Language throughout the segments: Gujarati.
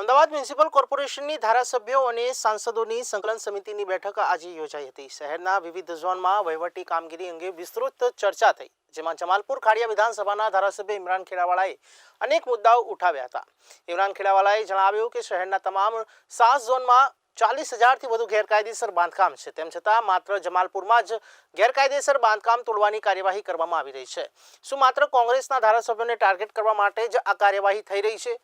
અમદાવાદ મ્યુનિસિપલ કોર્પોરેશનની ધારાસભ્યો અને સાંસદોની સંકલન સમિતિની બેઠક આજે યોજાઈ હતી. શહેરના વિવિધ ઝોનમાં વહીવટી કામગીરી અંગે વિસ્તૃત ચર્ચા થઈ, જેમાં જમાલપુર ખાડિયા વિધાનસભાના ધારાસભ્ય ઇમરાન ખેડાવાળાએ અનેક મુદ્દાઓ ઉઠાવ્યા હતા. ઇમરાન ખેડાવાળાએ જણાવ્યું કે શહેરના તમામ સાત ઝોનમાં ચાલીસ હજારથી વધુ ગેરકાયદેસર બાંધકામ છે. તેમ છતાં માત્ર જમાલપુરમાં જ ગેરકાયદેસર બાંધકામ તોડવાની કાર્યવાહી કરવામાં આવી રહી છે. શું માત્ર કોંગ્રેસના ધારાસભ્યોને ટાર્ગેટ કરવા માટે જ આ કાર્યવાહી થઈ રહી છે?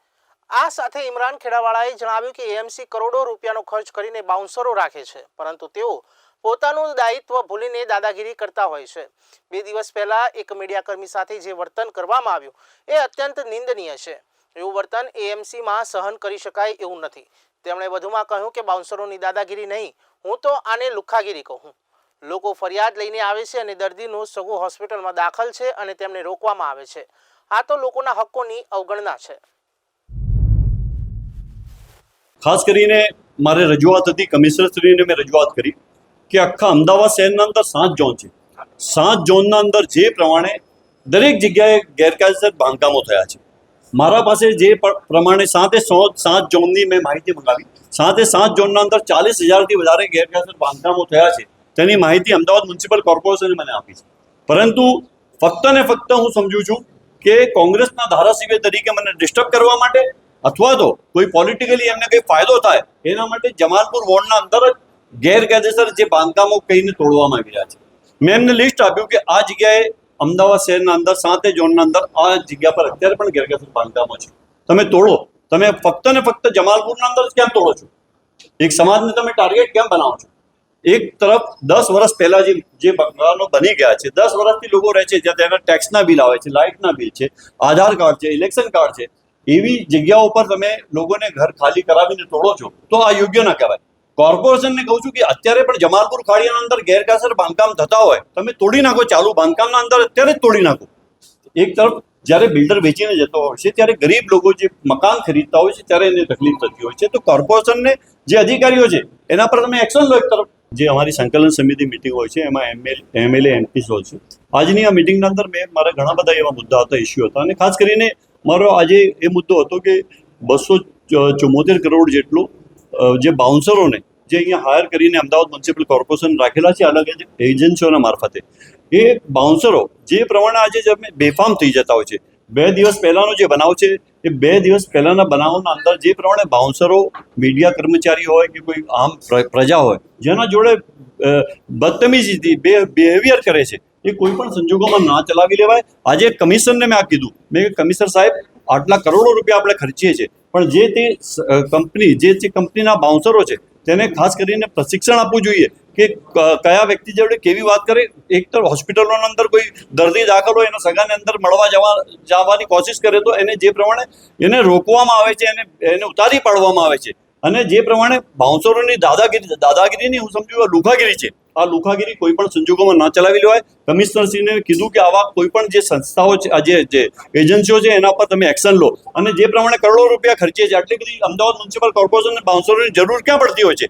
આ સાથે ઇમરાન ખેડાવાળાએ જણાવ્યું કે એએમસી કરોડો રૂપિયાનો ખર્ચ કરીને બાઉન્સરો રાખે છે, પરંતુ તેઓ પોતાનું દાયિત્વ ભૂલીને દાદાગીરી કરતા હોય છે. બે દિવસ પહેલા એક મીડિયાકર્મી સાથે જે વર્તન કરવામાં આવ્યું, એ અત્યંત નિંદનીય છે. એવું વર્તન એએમસીમાં સહન કરી શકાય એવું નથી. તેમણે વધુમાં કહ્યું કે બાઉન્સરોની દાદાગીરી નહીં, હું તો આને લુખ્ખાગીરી કહું. લોકો ફરિયાદ લઈને આવે છે અને દર્દીનું સગો હોસ્પિટલમાં દાખલ છે અને તેમને રોકવામાં આવે છે. આ તો લોકોના હક્કોની અવગણના છે. ખાસ કરીને મારે રજૂઆત હતી કમિશનરશ્રીને મેં રજૂઆત કરી કે આખા અમદાવાદ શહેરના અંદર સાત ઝોન છે. સાત ઝોનના અંદર જે પ્રમાણે દરેક જગ્યાએ ગેરકાયદેસર બાંધકામો થયા છે. મારા પાસે જે પ્રમાણે સાતે સો, સાત ઝોનની મેં માહિતી મંગાવી. સાતે સાત ઝોનના અંદર ચાલીસ હજારથી વધારે ગેરકાયદેસર બાંધકામો થયા છે. તેની માહિતી અમદાવાદ મ્યુનિસિપલ કોર્પોરેશને મને આપી છે. પરંતુ ફક્ત ને ફક્ત હું સમજુ છું કે કોંગ્રેસના ધારાસભ્ય તરીકે મને ડિસ્ટર્બ કરવા માટે અથવા તો કોઈ પોલિટિકલી એમને કંઈ ફાયદો થાય, એના માટે જમાલપુર વોર્ડના અંદર જ ગેરકાયદેસર જે બાંધકામો કહીને તોડવામાં આવી રહ્યા છે. મેં એમને લિસ્ટ આપ્યું કે આ જગ્યાએ અમદાવાદ શહેરના અંદર, સાતે ઝોનના અંદર આ જગ્યા પર અત્યારે પણ ગેરકાયદેસર બાંધકામો છે. તમે તોડો. તમે ફક્ત ને ફક્ત જમાલપુરના અંદર જ કેમ તોડો છો? એક સમાજને તમે ટાર્ગેટ કેમ બનાવો છો? એક તરફ દસ વર્ષ પહેલા જે જે બંગલાનો બની ગયા છે, દસ વર્ષથી લોકો રહે છે જ્યાં તેના ટેક્સના બિલ આવે છે લાઇટના બિલ છે, આધાર કાર્ડ છે ઇલેક્શન કાર્ડ છે. એવી જગ્યાઓ પર તમે લોકોને ઘર ખાલી કરાવીને તોડો છો, તો આ યોગ્ય ના કહેવાય. કોર્પોરેશનને કહું છું કે અત્યારે પણ જમાલપુર ખાડીયાના અંદર ગેરકાયદેસર બાંધકામ થતા હોય, તમે તોડી નાખો ચાલુ બાંધકામના અંદર, અત્યારે જ તોડી નાખો. એક તરફ જ્યારે બિલ્ડર વેચીને જતો હોય છે, ત્યારે ગરીબ લોકો જે મકાન ખરીદતા હોય છે, ત્યારે એને તકલીફ થતી હોય છે. તો કોર્પોરેશનને જે અધિકારીઓ છે, એના પર તમે એક્શન લો એક તરફ. જે અમારી સંકલન સમિતિ મિટિંગ હોય છે, એમાં એમએલ એમએલએ એમપીસ હોય છે. આજની આ મિટિંગના અંદર મેં, મારા ઘણા બધા એવા મુદ્દા હતા ઇસ્યુ હતા. અને ખાસ કરીને મારો આજે એ મુદ્દો હતો કે બસો ચુમ્મોતેર કરોડ જેટલું જે બાઉન્સરોને જે અહીંયા હાયર કરીને અમદાવાદ મ્યુનિસિપલ કોર્પોરેશન રાખેલા છે, અલગ એજન્સીઓના મારફતે. એ બાઉન્સરો જે પ્રમાણે આજે અમે બેફામ થઈ જતા હોય છે, બે દિવસ પહેલાનો જે બનાવ છે, એ બે દિવસ પહેલાના બનાવના અંદર જે પ્રમાણે બાઉન્સરો મીડિયા કર્મચારી હોય કે કોઈ આમ પ્ર- પ્રજા હોય, જેના જોડે બદતમીજીથી બે બિહેવિયર કરે છે એ કોઈ પણ સંજોગોમાં ના ચલાવી લેવાય. આજે કમિશનને મેં આ કીધું. મેં કમિશનર સાહેબ, આટલા કરોડો રૂપિયા આપણે ખર્ચીએ છીએ. પણ જે તે કંપની, જે તે કંપનીના બાઉન્સરો છે, તેને ખાસ કરીને પ્રશિક્ષણ આપવું જોઈએ કે કયા વ્યક્તિ જોડે કેવી વાત કરે. એક તો હોસ્પિટલોના અંદર કોઈ દર્દી દાખલ હોય, એના સગાને અંદર મળવા જવા, જવાની કોશિશ કરે, તો એને જે પ્રમાણે એને રોકવામાં આવે છે, એને એને ઉતારી પાડવામાં આવે છે. અને જે પ્રમાણે બાઉન્સરોની દાદાગીરી, દાદાગીરીની હું સમજુ, લુખાગીરી છે. આ લુખાગીરી કોઈ પણ સંજોગોમાં ના ચલાવી લેવાય કમિશનરશ્રીને કીધું કે આવા કોઈ પણ જે સંસ્થાઓ છે જે એજન્સીઓ છે, એના પર તમે એક્શન લો. અને જે પ્રમાણે કરોડો રૂપિયા ખર્ચે છે. આટલી બધી અમદાવાદ મ્યુનિસિપલ કોર્પોરેશનને બાઉન્સરોની જરૂર ક્યાં પડતી હોય છે?